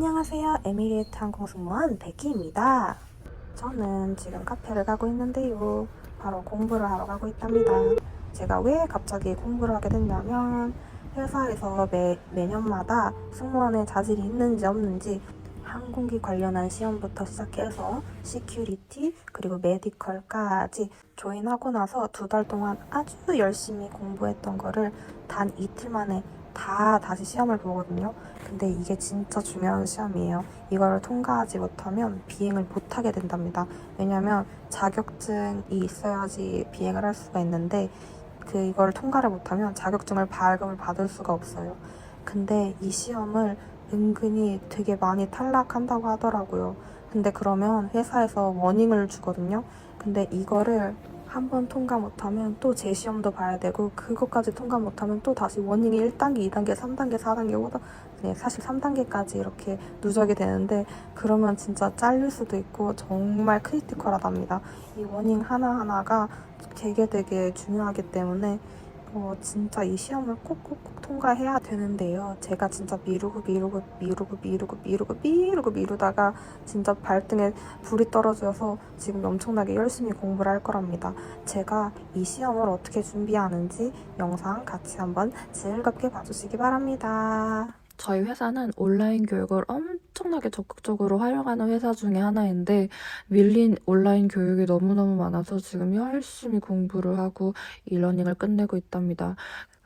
안녕하세요. 에미레이트 항공 승무원 베키입니다. 저는 지금 카페를 가고 있는데요. 바로 공부를 하러 가고 있답니다. 제가 왜 갑자기 공부를 하게 됐냐면 회사에서 매, 매년마다 승무원의 자질이 있는지 없는지 항공기 관련한 시험부터 시작해서 시큐리티 그리고 메디컬까지 조인하고 나서 두 달 동안 아주 열심히 공부했던 거를 단 이틀 만에 다 다시 시험을 보거든요. 근데 이게 진짜 중요한 시험이에요. 이거를 통과하지 못하면 비행을 못하게 된답니다. 왜냐면 자격증이 있어야지 비행을 할 수가 있는데 그 이걸 통과를 못하면 자격증을 발급을 받을 수가 없어요. 근데 이 시험을 은근히 되게 많이 탈락한다고 하더라고요. 근데 그러면 회사에서 워닝을 주거든요. 근데 이거를 한 번 통과 못하면 또 재시험도 봐야 되고 그것까지 통과 못하면 또 다시 워닝이 1단계, 2단계, 3단계, 4단계, 5단계 네, 사실 3단계까지 이렇게 누적이 되는데 그러면 진짜 잘릴 수도 있고 정말 크리티컬하답니다. 이 워닝 하나하나가 되게 되게 중요하기 때문에 어, 진짜 이 시험을 꼭꼭꼭 통과해야 되는데요. 제가 진짜 미루고 미루고 미루고 미루고 미루고 미루고 미루다가 진짜 발등에 불이 떨어져서 지금 엄청나게 열심히 공부를 할 거랍니다. 제가 이 시험을 어떻게 준비하는지 영상 같이 한번 즐겁게 봐주시기 바랍니다. 저희 회사는 온라인 교육을 엄청나게 적극적으로 활용하는 회사 중에 하나인데 밀린 온라인 교육이 너무너무 많아서 지금 열심히 공부를 하고 이러닝을 끝내고 있답니다.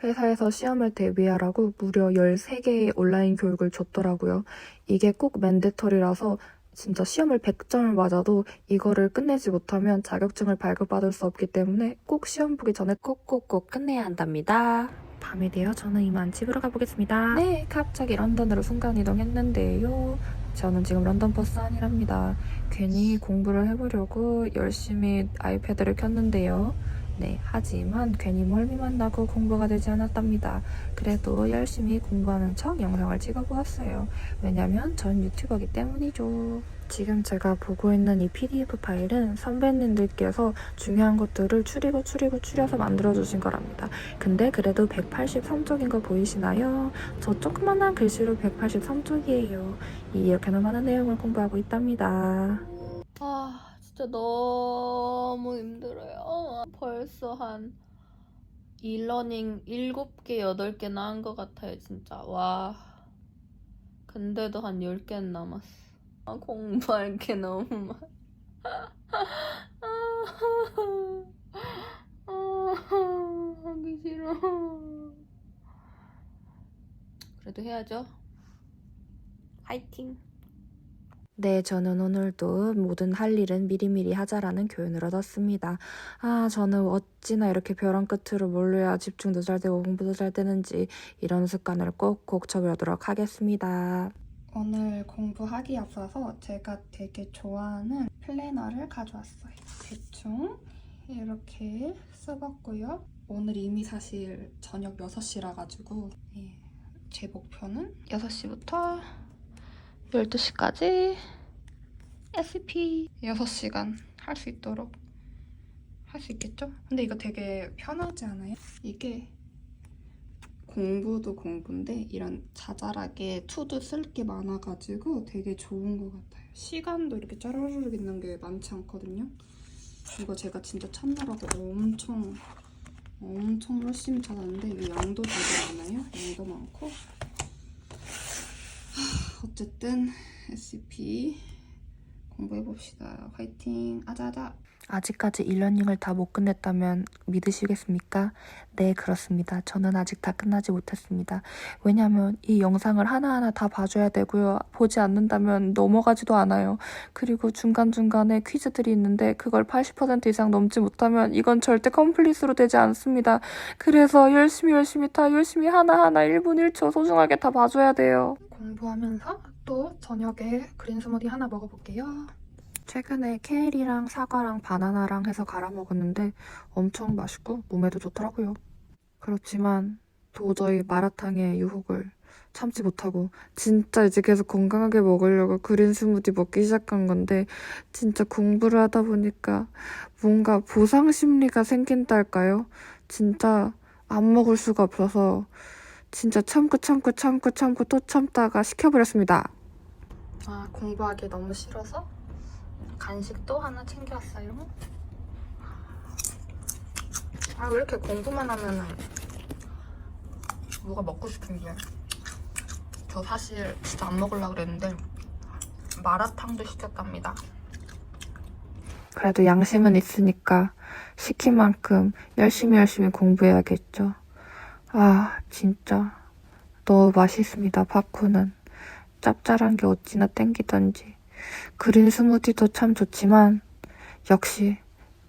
회사에서 시험을 대비하라고 무려 13개의 온라인 교육을 줬더라고요. 이게 꼭 맨데터리라서 진짜 시험을 100점을 맞아도 이거를 끝내지 못하면 자격증을 발급받을 수 없기 때문에 꼭 시험 보기 전에 꼭꼭꼭 끝내야 한답니다. 밤이 되어 저는 이만 집으로 가보겠습니다. 네, 갑자기 런던으로 순간이동했는데요. 저는 지금 런던 버스 안이랍니다. 괜히 공부를 해보려고 열심히 아이패드를 켰는데요. 네, 하지만 괜히 멀미만 나고 공부가 되지 않았답니다. 그래도 열심히 공부하는 척 영상을 찍어보았어요. 왜냐면 전 유튜버기 때문이죠. 지금 제가 보고 있는 이 PDF 파일은 선배님들께서 중요한 것들을 추리고 추리고 추려서 만들어주신 거랍니다. 근데 그래도 183쪽인 거 보이시나요? 저 조그만한 글씨로 183쪽이에요. 이렇게나 많은 내용을 공부하고 있답니다. 아, 진짜 너무 힘들어요. 벌써 한 일러닝 7개, 8개나 한 것 같아요, 진짜. 와. 근데도 한 10개는 남았어. 아, 공부할 게 너무 많아. 아, 하기 싫어. 그래도 해야죠. 화이팅! 네, 저는 오늘도 모든 할 일은 미리미리 하자라는 교훈을 얻었습니다. 아, 저는 어찌나 이렇게 벼랑 끝으로 몰려야 집중도 잘 되고 공부도 잘 되는지 이런 습관을 꼭 고쳐보도록 하겠습니다. 오늘 공부하기 앞서서 제가 되게 좋아하는 플래너를 가져왔어요. 대충 이렇게 써봤고요. 오늘 이미 사실 저녁 6시라 가지고 예, 제 목표는 6시부터 12시까지 SP 6시간 할 수 있도록 할 수 있겠죠? 근데 이거 되게 편하지 않아요? 이게 공부도 공부인데 이런 자잘하게 투도 쓸 게 많아가지고 되게 좋은 것 같아요. 시간도 이렇게 짜르르 있는 게 많지 않거든요. 이거 제가 진짜 찾느라고 엄청 엄청 열심히 찾았는데 이 양도 되게 많아요. 양도 많고 하, 어쨌든 SCP 공부해봅시다. 화이팅! 아자아자! 아직까지 일러닝을 다 못 끝냈다면 믿으시겠습니까? 네, 그렇습니다. 저는 아직 다 끝나지 못했습니다. 왜냐면 이 영상을 하나하나 다 봐줘야 되고요. 보지 않는다면 넘어가지도 않아요. 그리고 중간중간에 퀴즈들이 있는데 그걸 80% 이상 넘지 못하면 이건 절대 컴플릿으로 되지 않습니다. 그래서 열심히 열심히 다 열심히 하나하나 1분 1초 소중하게 다 봐줘야 돼요. 공부하면서 또 저녁에 그린 스무디 하나 먹어볼게요. 최근에 케일이랑 사과랑 바나나랑 해서 갈아 먹었는데 엄청 맛있고 몸에도 좋더라고요. 그렇지만 도저히 마라탕의 유혹을 참지 못하고 진짜 이제 계속 건강하게 먹으려고 그린 스무디 먹기 시작한 건데 진짜 공부를 하다 보니까 뭔가 보상 심리가 생긴달까요? 진짜 안 먹을 수가 없어서 진짜 참고 참고 참고 참고 또 참다가 시켜버렸습니다. 아, 공부하기 너무 싫어서 간식도 하나 챙겨왔어요. 아, 왜 이렇게 공부만 하면은 뭐가 먹고 싶은 게. 저 사실 진짜 안 먹으려고 그랬는데 마라탕도 시켰답니다. 그래도 양심은 있으니까 시킨 만큼 열심히 열심히 공부해야겠죠. 아, 진짜 너무 맛있습니다, 팝콘은. 짭짤한 게 어찌나 땡기던지. 그린 스무디도 참 좋지만 역시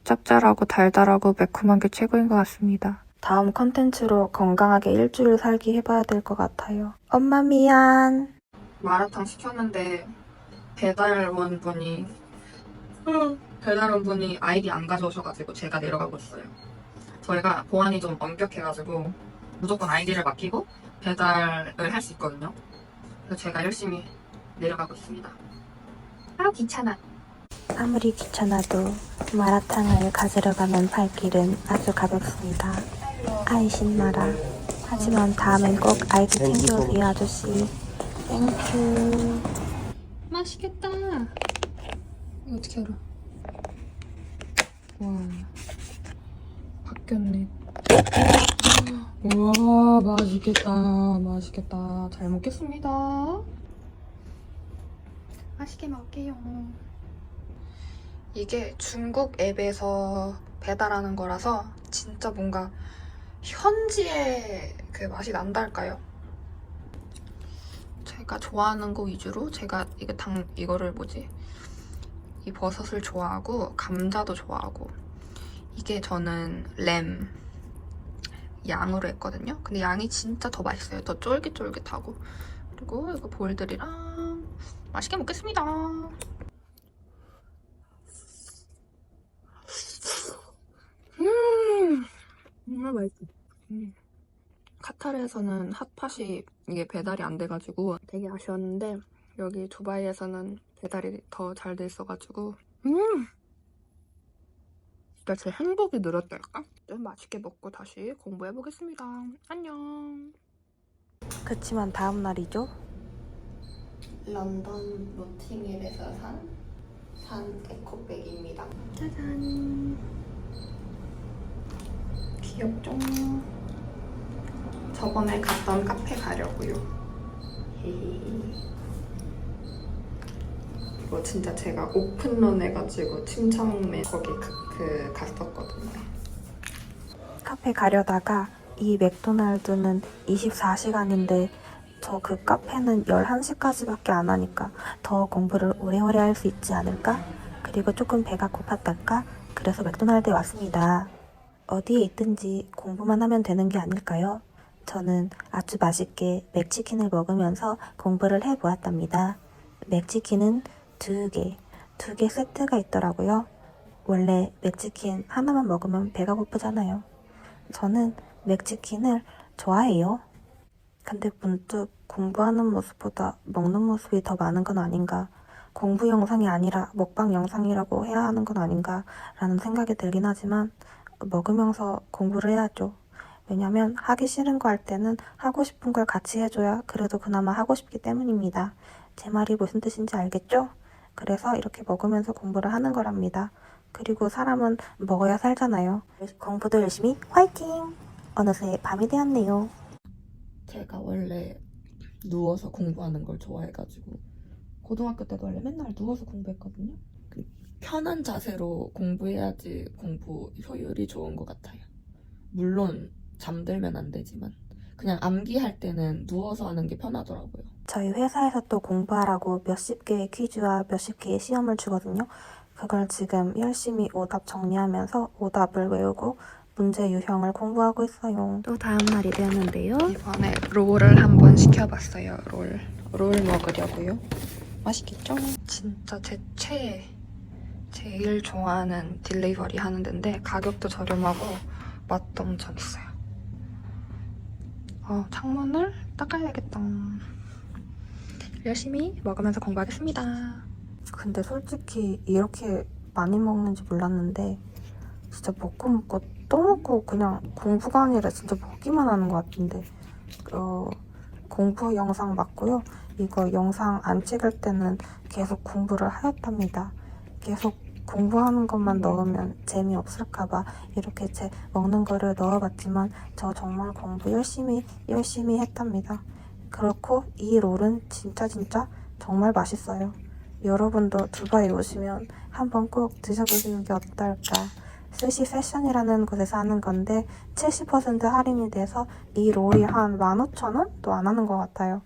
짭짤하고 달달하고 매콤한 게 최고인 것 같습니다. 다음 컨텐츠로 건강하게 일주일 살기 해봐야 될 것 같아요. 엄마 미안. 마라탕 시켰는데 배달원 분이 배달원 분이 아이디 안 가져오셔가지고 제가 내려가고 있어요. 저희가 보안이 좀 엄격해가지고 무조건 아이디를 맡기고 배달을 할 수 있거든요. 그래서 제가 열심히 내려가고 있습니다. 아 귀찮아. 아무리 귀찮아도 마라탕을 가지러 가는 발길은 아주 가볍습니다. 아이 신나라. 하지만 다음엔 꼭 아이디 챙겨오세요 아저씨. 땡큐. 맛있겠다. 이거 어떻게 알아? 와, 바뀌었네. 맛있겠다. 맛있겠다. 잘 먹겠습니다. 맛있게 먹게요. 이게 중국 앱에서 배달하는 거라서 진짜 뭔가 현지의 그 맛이 난달까요? 제가 좋아하는 거 위주로 제가 이거 당 이거를 뭐지? 이 버섯을 좋아하고 감자도 좋아하고 이게 저는 램 양으로 했거든요. 근데 양이 진짜 더 맛있어요. 더 쫄깃쫄깃하고 그리고 이거 볼들이랑 맛있게 먹겠습니다. 음, 정말 맛있어. 음. 카타르에서는 핫팟이 이게 배달이 안 돼가지고 되게 아쉬웠는데 여기 두바이에서는 배달이 더 잘 돼 있어가지고 음, 진짜 제 행복이 늘었달까? 좀 맛있게 먹고 다시 공부해 보겠습니다. 안녕. 그치만 다음 날이죠. 런던 노팅힐에서 산, 산 에코백입니다. 짜잔. 귀엽죠? 저번에 갔던 카페 가려고요. 헤헤 헤. 이거 진짜 제가 오픈런 해가지고 침착맨 거기 그, 그 갔었거든요. 카페 가려다가 이 맥도날드는 24시간인데 저 그 카페는 11시까지밖에 안 하니까 더 공부를 오래오래 할 수 있지 않을까? 그리고 조금 배가 고팠달까? 그래서 맥도날드에 왔습니다. 어디에 있든지 공부만 하면 되는 게 아닐까요? 저는 아주 맛있게 맥치킨을 먹으면서 공부를 해보았답니다. 맥치킨은 두 개, 두 개 세트가 있더라고요. 원래 맥치킨 하나만 먹으면 배가 고프잖아요. 저는 맥치킨을 좋아해요. 근데 문득 공부하는 모습보다 먹는 모습이 더 많은 건 아닌가. 공부 영상이 아니라 먹방 영상이라고 해야 하는 건 아닌가 라는 생각이 들긴 하지만 먹으면서 공부를 해야죠. 왜냐면 하기 싫은 거 할 때는 하고 싶은 걸 같이 해줘야 그래도 그나마 하고 싶기 때문입니다. 제 말이 무슨 뜻인지 알겠죠? 그래서 이렇게 먹으면서 공부를 하는 거랍니다. 그리고 사람은 먹어야 살잖아요. 공부도 열심히 화이팅! 어느새 밤이 되었네요. 제가 원래 누워서 공부하는 걸 좋아해가지고 고등학교 때도 원래 맨날 누워서 공부했거든요. 그 편한 자세로 공부해야지 공부 효율이 좋은 것 같아요. 물론 잠들면 안 되지만 그냥 암기할 때는 누워서 하는 게 편하더라고요. 저희 회사에서 또 공부하라고 몇십 개의 퀴즈와 몇십 개의 시험을 주거든요. 그걸 지금 열심히 오답 정리하면서 오답을 외우고 문제 유형을 공부하고 있어요. 또 다음 날이 되었는데요. 이번에 롤을 한번 시켜봤어요. 롤. 롤 먹으려고요. 맛있겠죠? 진짜 제 최애, 제일 좋아하는 딜리버리 하는 데인데 가격도 저렴하고 맛도 엄청 있어요. 어, 창문을 닦아야겠다. 열심히 먹으면서 공부하겠습니다. 근데 솔직히 이렇게 많이 먹는지 몰랐는데 진짜 먹고 먹고 또 먹고 그냥 공부가 아니라 진짜 먹기만 하는 것 같은데 어, 공부 영상 맞고요. 이거 영상 안 찍을 때는 계속 공부를 하였답니다. 계속 공부하는 것만 넣으면 재미없을까봐 이렇게 제 먹는 거를 넣어봤지만 저 정말 공부 열심히 열심히 했답니다. 그렇고 이 롤은 진짜 진짜 정말 맛있어요. 여러분도 두바이 오시면 한번 꼭 드셔보시는 게 어떨까. 스시 패션이라는 곳에서 하는 건데 70% 할인이 돼서 이 롤이 한 15,000원도 안 하는 것 같아요.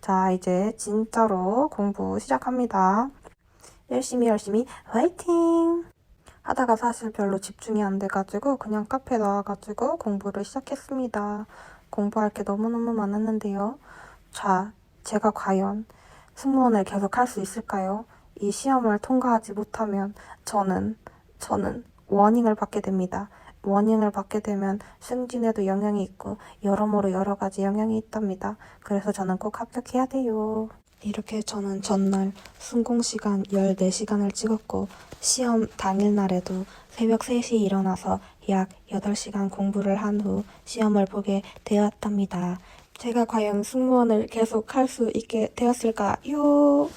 자, 이제 진짜로 공부 시작합니다. 열심히 열심히 화이팅! 하다가 사실 별로 집중이 안 돼가지고 그냥 카페 나와가지고 공부를 시작했습니다. 공부할 게 너무너무 많았는데요. 자, 제가 과연 승무원을 계속 할 수 있을까요? 이 시험을 통과하지 못하면 저는, 저는 워닝을 받게 됩니다. 워닝을 받게 되면 승진에도 영향이 있고 여러모로 여러 가지 영향이 있답니다. 그래서 저는 꼭 합격해야 돼요. 이렇게 저는 전날 순공 시간 14시간을 찍었고 시험 당일날에도 새벽 3시에 일어나서 약 8시간 공부를 한 후 시험을 보게 되었답니다. 제가 과연 승무원을 계속 할 수 있게 되었을까요?